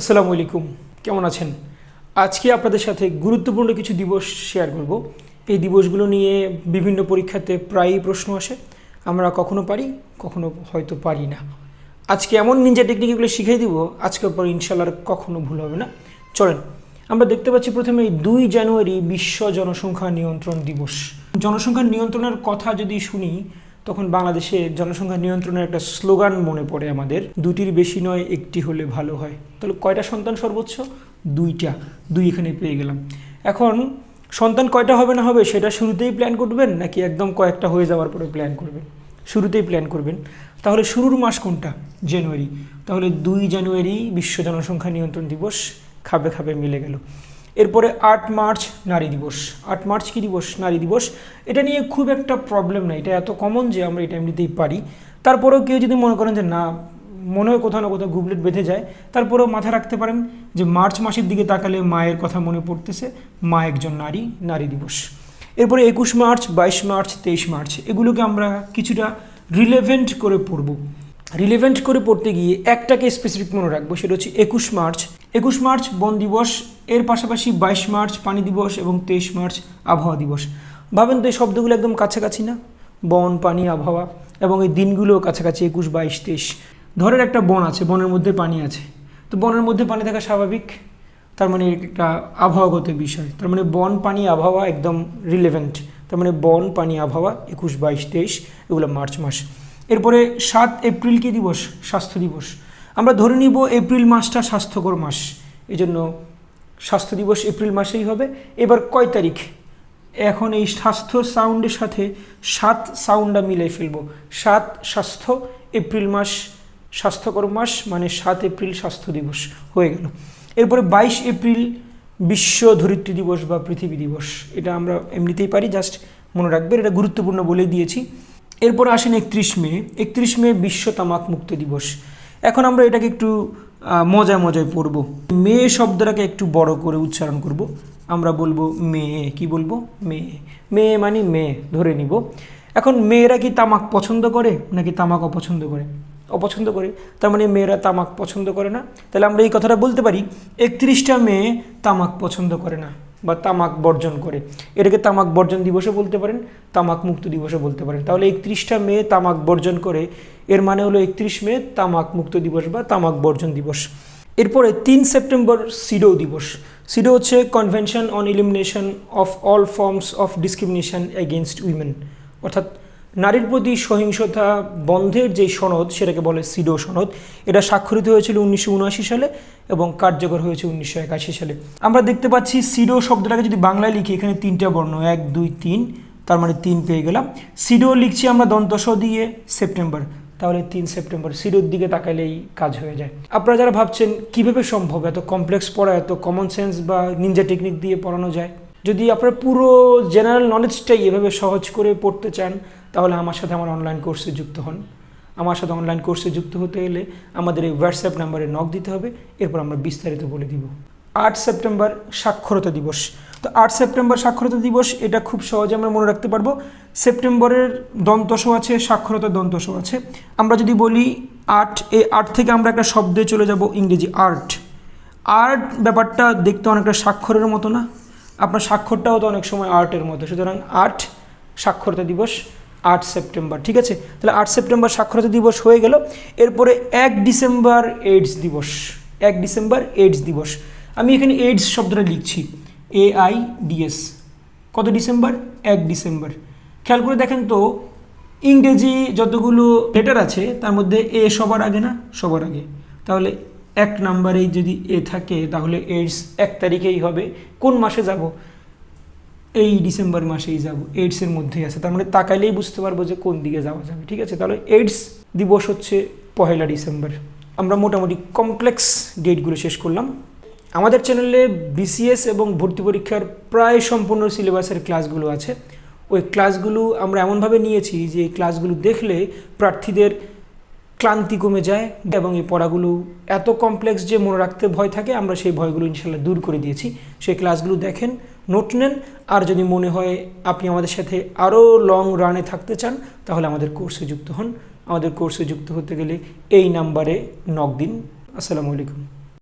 আসসালামু আলাইকুম। কেমন আছেন? আজকে আপনাদের সাথে গুরুত্বপূর্ণ কিছু দিবস শেয়ার করব। এই দিবসগুলো নিয়ে বিভিন্ন পরীক্ষাতে প্রায়ই প্রশ্ন আসে। আমরা কখনো পারি, কখনো হয়তো পারি না। আজকে এমন নিনজা টেকনিকগুলো শিখিয়ে দিব, আজকের পর ইনশাল্লাহ কখনো ভুল হবে না। চলেন, আমরা দেখতে পাচ্ছি প্রথমে এই দুই জানুয়ারি বিশ্ব জনসংখ্যা নিয়ন্ত্রণ দিবস। জনসংখ্যা নিয়ন্ত্রণের কথা যদি শুনি তখন বাংলাদেশে জনসংখ্যা নিয়ন্ত্রণের একটা স্লোগান মনে পড়ে আমাদের, দুটির বেশি নয়, একটি হলে ভালো হয়। তাহলে কয়টা সন্তান সর্বোচ্চ? দুইটা। দুই এখানে পেয়ে গেলাম। এখন সন্তান কয়টা হবে না হবে সেটা শুরুতেই প্ল্যান করবেন নাকি একদম কয়েকটা হয়ে যাওয়ার পরে প্ল্যান করবেন? শুরুতেই প্ল্যান করবেন। তাহলে শুরুর মাস কোনটা? জানুয়ারি। তাহলে দুই জানুয়ারি বিশ্ব জনসংখ্যা নিয়ন্ত্রণ দিবস খাবে খাবে মিলে গেল। এরপরে আট মার্চ নারী দিবস। আট মার্চ কী দিবস? নারী দিবস। এটা নিয়ে খুব একটা প্রবলেম নাই। এটা এত কমন যে আমরা এটা এমনিতেই পারি। তারপরেও কেউ যদি মনে করেন যে না, মনে হয় কোথাও না কোথাও গুবলেট বেঁধে যায়, তারপরেও মাথা রাখতে পারেন যে মার্চ মাসের দিকে তাকালে মায়ের কথা মনে পড়তেছে। মা একজন নারী নারী দিবস। এরপরে একুশ মার্চ, বাইশ মার্চ, তেইশ মার্চ, এগুলোকে আমরা কিছুটা রিলেভেন্ট করে পড়ব। রিলেভেন্ট করে পড়তে গিয়ে একটাকে স্পেসিফিক মনে রাখব, সেটা হচ্ছে একুশ মার্চ। একুশ মার্চ বন দিবস এর পাশাপাশি বাইশ মার্চ পানি দিবস এবং তেইশ মার্চ আবহাওয়া দিবস। ভাবেন তো এই শব্দগুলো একদম কাছাকাছি না? বন, পানি, আবহাওয়া এবং এই দিনগুলো কাছাকাছি একুশ, বাইশ, তেইশ। ধরেন একটা বন আছে, বনের মধ্যে পানি আছে। তো বনের মধ্যে পানি থাকা স্বাভাবিক? তার মানে একটা আবহাওয়াগত বিষয়। তার মানে বন, পানি, আবহাওয়া একদম রিলেভেন্ট তার মানে বন, পানি, আবহাওয়া, একুশ, বাইশ, তেইশ, এগুলো মার্চ মাস। এরপরে সাত এপ্রিল কি দিবস? স্বাস্থ্য দিবস। আমরা ধরে নিব এপ্রিল মাসটা স্বাস্থ্যকর মাস। এই জন্য স্বাস্থ্য দিবস এপ্রিল মাসেই হবে। এবার কয় তারিখ? এখন এই স্বাস্থ্য সাউন্ডের সাথে সাত সাউন্ডটা মিলে ফেলব। সাত স্বাস্থ্য এপ্রিল মাস, স্বাস্থ্যকর মাস মানে সাত এপ্রিল স্বাস্থ্য দিবস হয়ে গেল। এরপরে বাইশ এপ্রিল বিশ্ব ধরিত্রী দিবস বা পৃথিবী দিবস। এটা আমরা এমনিতেই পারি, জাস্ট মনে রাখবেন, এটা গুরুত্বপূর্ণ বলে দিয়েছি। এরপর আসেন একত্রিশ মে। একত্রিশ মে বিশ্ব তামাক মুক্ত দিবস। এখন আমরা এটাকে একটু মজায় মজায় পড়ব। মেয়ে শব্দটাকে একটু বড় করে উচ্চারণ করব। আমরা বলব মেয়ে, কি বলব? মেয়ে। মেয়ে মানে মেয়ে, ধরে নিব। এখন মেয়েরা কি তামাক পছন্দ করে নাকি তামাক অপছন্দ করে? অপছন্দ করে। তার মানে মেয়েরা তামাক পছন্দ করে না। তাহলে আমরা এই কথাটা বলতে পারি, একত্রিশটা মেয়ে তামাক পছন্দ করে না। বা তামাক বর্জন করে। এটাকে তামাক বর্জন দিবসও বলতে পারেন, তামাক মুক্ত দিবসও বলতে পারেন। তাহলে একত্রিশটা মে তামাক বর্জন করে, এর মানে হলো একত্রিশ মে তামাক মুক্ত দিবস বা তামাক বর্জন দিবস। এরপরে তিন সেপ্টেম্বর সিডো দিবস। সিডো হচ্ছে convention on elimination of all forms of discrimination against women অর্থাৎ নারীর প্রতি সহিংসতা বন্ধের যে সনদ, সেটাকে বলে সিডো সনদ, এটা স্বাক্ষরিত হয়েছিল উনিশশো উনআশি সালে এবং কার্যকর হয়েছে উনিশশো একাশি সালে। আমরা দেখতে পাচ্ছি সিডো শব্দটাকে যদি বাংলায় লিখি, এখানে তিনটা বর্ণ, এক, দুই, তিন, তার মানে তিন পেয়ে গেলাম। সিডো লিখছি আমরা দন্তস দিয়ে সেপ্টেম্বর, তাহলে তিন সেপ্টেম্বর, সিডোর দিকে তাকাইলেই কাজ হয়ে যায়। আপনারা যারা ভাবছেন কীভাবে সম্ভব, এত কমপ্লেক্স পড়া, এত কমন সেন্স বা নিনজা টেকনিক দিয়ে পড়ানো যায়, যদি আপনারা পুরো জেনারেল নলেজটাই এভাবে সহজ করে পড়তে চান তাহলে আমার সাথে আমার অনলাইন কোর্সে যুক্ত হন। আমার সাথে অনলাইন কোর্সে যুক্ত হতে গেলে আমাদের এই হোয়াটসঅ্যাপ নাম্বারে নক দিতে হবে, এরপর আমরা বিস্তারিত বলে দিব। আট সেপ্টেম্বর সাক্ষরতা দিবস। তো আট সেপ্টেম্বর সাক্ষরতা দিবস, এটা খুব সহজে আমরা মনে রাখতে পারব। সেপ্টেম্বরের দন্তস আছে সাক্ষরতা দন্তস আছে। আমরা যদি বলি আট, এই আট থেকে আমরা একটা শব্দে চলে যাব, ইংরেজি আর্ট। আর্ট ব্যাপারটা দেখতে অনেকটা স্বাক্ষরের মতো না। আপনার স্বাক্ষরটাও তো অনেক সময় আর্টের মতো। সুতরাং আট সাক্ষরতা দিবস। আট সেপ্টেম্বর, ঠিক আছে? তাহলে আট সেপ্টেম্বর সাক্ষরতা দিবস হয়ে গেল। এরপরে এক ডিসেম্বর এইডস দিবস, এক ডিসেম্বর এইডস দিবস। আমি এখানে এইডস শব্দটা লিখছি এ আই ডিএস কত ডিসেম্বর? এক ডিসেম্বর। খেয়াল করে দেখেন তো, ইংরেজি যতগুলো লেটার আছে, তার মধ্যে এ সবার আগে না? সবার আগে। তাহলে এক নাম্বারেই যদি এ থাকে, তাহলে এইডস এক তারিখেই হবে। কোন মাসে যাব? এই ডিসেম্বর মাসেই যাব এইডসের মধ্যেই আছে। তার মানে তাকাইলেই বুঝতে পারব যে কোন দিকে যাওয়া যাবে, ঠিক আছে? তাহলে এইডস দিবস হচ্ছে পহেলা ডিসেম্বর। আমরা মোটামুটি কমপ্লেক্স ডেটগুলো শেষ করলাম। আমাদের চ্যানেলে বিসিএস এবং ভর্তি পরীক্ষার প্রায় সম্পূর্ণ সিলেবাসের ক্লাসগুলো আছে। ওই ক্লাসগুলো আমরা এমনভাবে নিয়েছি যে এই ক্লাসগুলো দেখলে প্রার্থীদের ক্লান্তি কমে যায় এবং এই পড়াগুলো এত কমপ্লেক্স যে মনে রাখতে ভয় থাকে, আমরা সেই ভয়গুলো ইনশাল্লাহ দূর করে দিয়েছি। সেই ক্লাসগুলো দেখেন নোট নেন। আর যদি মনে হয় আপনি আমাদের সাথে আরও লং রানে থাকতে চান, তাহলে আমাদের কোর্সে যুক্ত হন। আমাদের কোর্সে যুক্ত হতে গেলে এই নাম্বারে নক দিন। আসসালামু আলাইকুম।